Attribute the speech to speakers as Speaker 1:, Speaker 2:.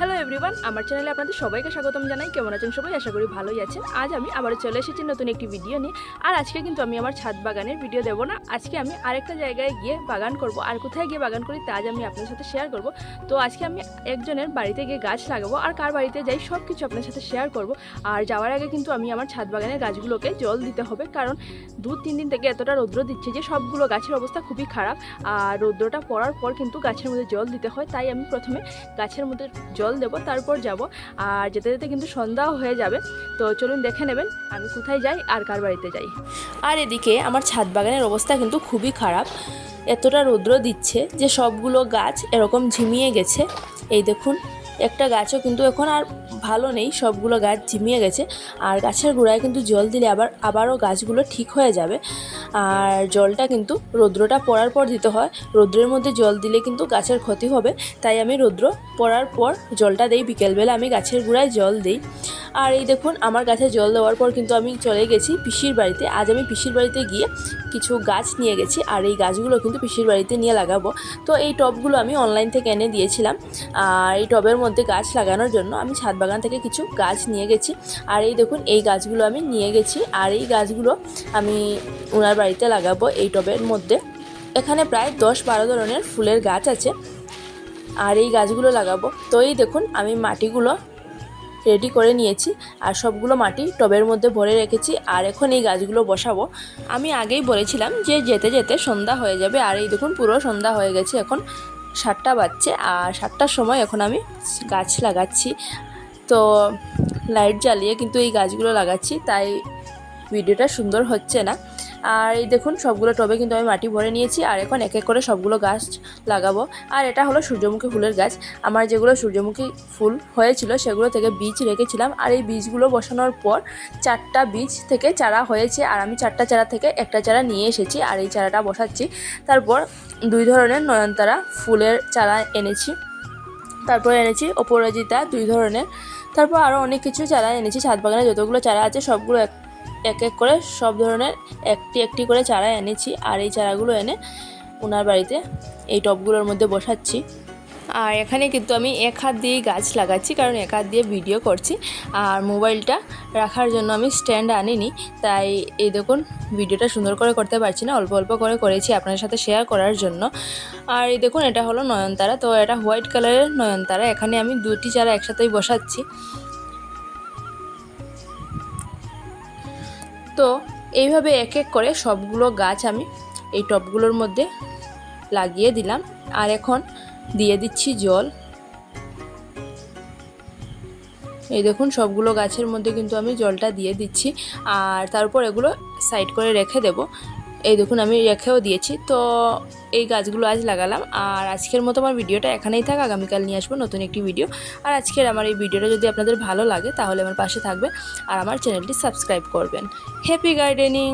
Speaker 1: Hello everyone আমার চ্যানেলে আপনাদের সবাইকে স্বাগতম জানাই। কেমন আছেন সবাই? আশা করি ভালোই আছেন। আজ আমি আবারও চলে এসেছি নতুন একটি ভিডিও নিয়ে। আর আজকে কিন্তু আমি আমার ছাদ বাগানের ভিডিও দেবো না। আজকে আমি আরেকটা জায়গায় গিয়ে বাগান করব। আর কোথায় গিয়ে বাগান করি তা আজ আমি আপনার সাথে শেয়ার করব। তো আজকে আমি একজনের বাড়িতে গিয়ে গাছ লাগাবো আর কার বাড়িতে যাই সব কিছু আপনার সাথে শেয়ার করব। আর যাওয়ার আগে কিন্তু আমি আমার ছাদ বাগানের গাছগুলোকে জল দিতে হবে। কারণ দু তিন দিন থেকে এতটা রৌদ্র দিচ্ছে যে সবগুলো গাছের অবস্থা খুবই খারাপ। আর রৌদ্রটা পড়ার পর কিন্তু গাছের মধ্যে জল দিতে হয়। তাই আমি প্রথমে গাছের মধ্যে জল দেব, তারপর যাব। আর যেতে যেতে কিন্তু সন্ধ্যাও হয়ে যাবে। তো চলুন দেখে নেবেন আমি কোথায় যাই আর কার বাড়িতে যাই। আর এদিকে আমার ছাদ বাগানের অবস্থা কিন্তু খুবই খারাপ। এতটা রৌদ্র দিচ্ছে যে সবগুলো গাছ এরকম ঝিমিয়ে গেছে। এই দেখুন, একটা গাছও কিন্তু এখন আর ভালো নেই, সবগুলো গাছ ঝিমিয়ে গেছে। আর গাছের গোড়ায় কিন্তু জল দিলে আবার, আবারও গাছগুলো ঠিক হয়ে যাবে। আর জলটা কিন্তু রৌদ্রটা পড়ার পর দিতে হয়। রৌদ্রের মধ্যে জল দিলে কিন্তু গাছের ক্ষতি হবে। তাই আমি রৌদ্র পড়ার পর জলটা দেই। বিকেলবেলা আমি গাছের গোড়ায় জল দিই। আর এই দেখুন, আমার গাছে জল দেওয়ার পর কিন্তু আমি চলে গেছি পিসির বাড়িতে। আজ আমি পিসির বাড়িতে গিয়ে কিছু গাছ নিয়ে গেছি, আর এই গাছগুলো কিন্তু পিসির বাড়িতে নিয়ে লাগাবো। তো এই টবগুলো আমি অনলাইন থেকে এনে দিয়েছিলাম। আর এই টবের মধ্যে গাছ লাগানোর জন্য আমি ছাদ বাগান থেকে কিছু গাছ নিয়ে গেছি। আর এই দেখুন, এই গাছগুলো আমি নিয়ে গেছি। আর এই গাছগুলো আমি ওনার বাড়িতে লাগাবো এই টবের মধ্যে। এখানে প্রায় দশ বারো ধরনের ফুলের গাছ আছে। আর এই গাছগুলো লাগাবো। তো এই দেখুন, আমি মাটিগুলো রেডি করে নিয়েছি আর সবগুলো মাটি টবের মধ্যে ভরে রেখেছি আর এখন এই গাছগুলো বসাবো। আমি আগেই বলেছিলাম যে যেতে যেতে সন্ধ্যা হয়ে যাবে আর এই দেখুন পুরো সন্ধ্যা হয়ে গেছে এখন সাতটা বাজছে আর সাতটার সময় এখন আমি গাছ লাগাচ্ছি। তো লাইট জ্বালিয়ে কিন্তু এই গাছগুলো লাগাচ্ছি, তাই ভিডিওটা সুন্দর হচ্ছে না। আর এই দেখুন, সবগুলো টবে কিন্তু আমি মাটি ভরে নিয়েছি, আর এখন এক এক করে সবগুলো গাছ লাগাবো। আর এটা হলো সূর্যমুখী ফুলের গাছ। আমার যেগুলো সূর্যমুখী ফুল হয়েছিল, সেগুলো থেকে বীজ রেখেছিলাম। আর এই বীজগুলো বসানোর পর চারটা বীজ থেকে চারা হয়েছে, আর আমি চারটা চারা থেকে একটা চারা নিয়ে এসেছি, আর এই চারাটা বসাচ্ছি। তারপর দুই ধরনের নয়নতারা ফুলের চারা এনেছি। তারপর এনেছি অপরাজিতা দুই ধরনের। তারপর আরও অনেক কিছু চারা এনেছি, ছাদ বাগানে যতগুলো চারা আছে সবগুলো এক এক এক করে সব ধরনের একটি একটি করে চারা এনেছি আর এই চারাগুলো এনে ওনার বাড়িতে এই টবগুলোর মধ্যে বসাচ্ছি। আর এখানে কিন্তু আমি এক হাত দিয়েই গাছ লাগাচ্ছি, কারণ এক হাত দিয়ে ভিডিও করছি। আর মোবাইলটা রাখার জন্য আমি স্ট্যান্ড আনিনি, তাই এই দেখুন ভিডিওটা সুন্দর করে করতে পারছি না, অল্প অল্প করে করেছি আপনাদের সাথে শেয়ার করার জন্য। আর এই দেখুন এটা হলো নয়নতারা, তো এটা হোয়াইট কালারের নয়নতারা, এখানে আমি দুটি চারা একসাথেই বসাচ্ছি। তো এইভাবে এক এক করে সবগুলো গাছ আমি এই টবগুলোর মধ্যে লাগিয়ে দিলাম। আর এখন দিয়ে দিচ্ছি জল। এই দেখুন, সবগুলো গাছের মধ্যে কিন্তু আমি জলটা দিয়ে দিচ্ছি। আর তারপর এগুলো সাইড করে রেখে দেব। এই দেখুন, আমি রেখেও দিয়েছি। তো এই গাছগুলো আজ লাগালাম। আর আজকের মতো আমার ভিডিওটা এখানেই থাক। আগামীকাল নিয়ে আসব নতুন একটি ভিডিও। আর আজকের আমার এই ভিডিওটা যদি আপনাদের ভালো লাগে, তাহলে আমার পাশে থাকবে আর আমার চ্যানেলটি সাবস্ক্রাইব করবেন। Happy gardening